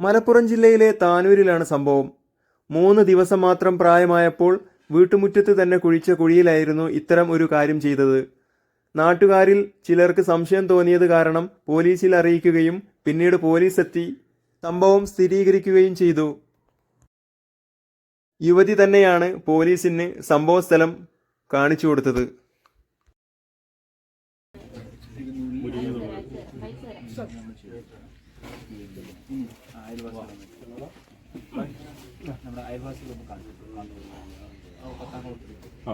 മലപ്പുറം ജില്ലയിലെ താനൂരിലാണ് സംഭവം. മൂന്ന് ദിവസം മാത്രം പ്രായമായപ്പോൾ വീട്ടുമുറ്റത്ത് തന്നെ കുഴിച്ച കുഴിയിലായിരുന്നു ഇത്തരം ഒരു കാര്യം ചെയ്തത്. നാട്ടുകാരിൽ ചിലർക്ക് സംശയം തോന്നിയത് കാരണം പോലീസിൽ അറിയിക്കുകയും പിന്നീട് പോലീസ് എത്തി സംഭവം സ്ഥിരീകരിക്കുകയും ചെയ്തു. യുവതി തന്നെയാണ് പോലീസിന് സംഭവ സ്ഥലം കാണിച്ചു കൊടുത്തത്. ആ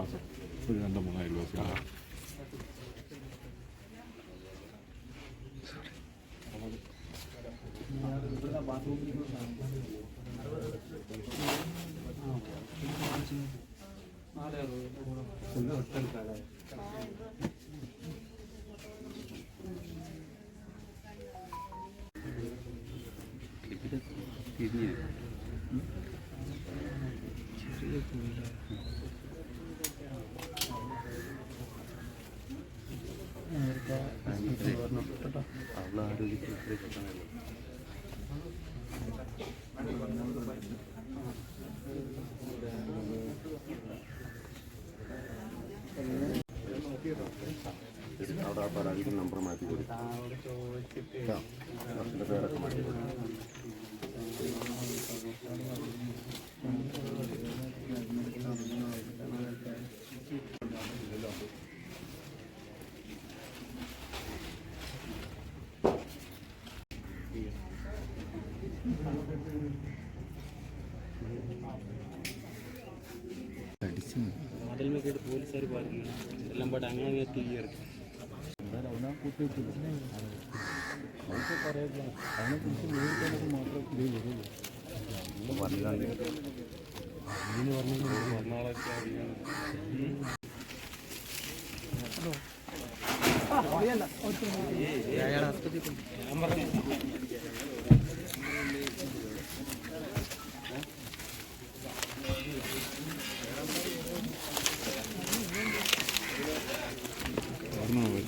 സാർ ഒരു രണ്ട് മൂന്ന് അയൽവാസികളാണ് തിരിഞ്ഞ് അവളെ ആരോഗ്യത്തിൽ കിട്ടണമല്ലോ അവിടെ ആ പരാതിക്ക് നമ്പർ മാറ്റി കൊടുക്കും ബസ്സിന്റെ പേരൊക്കെ മാറ്റി കൊടുക്കും എല്ലാം പാട്ട് അങ്ങനെ തീയറി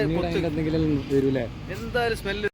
എന്തെങ്കിലും വരൂലേ? എന്തായാലും സ്മെല്ല്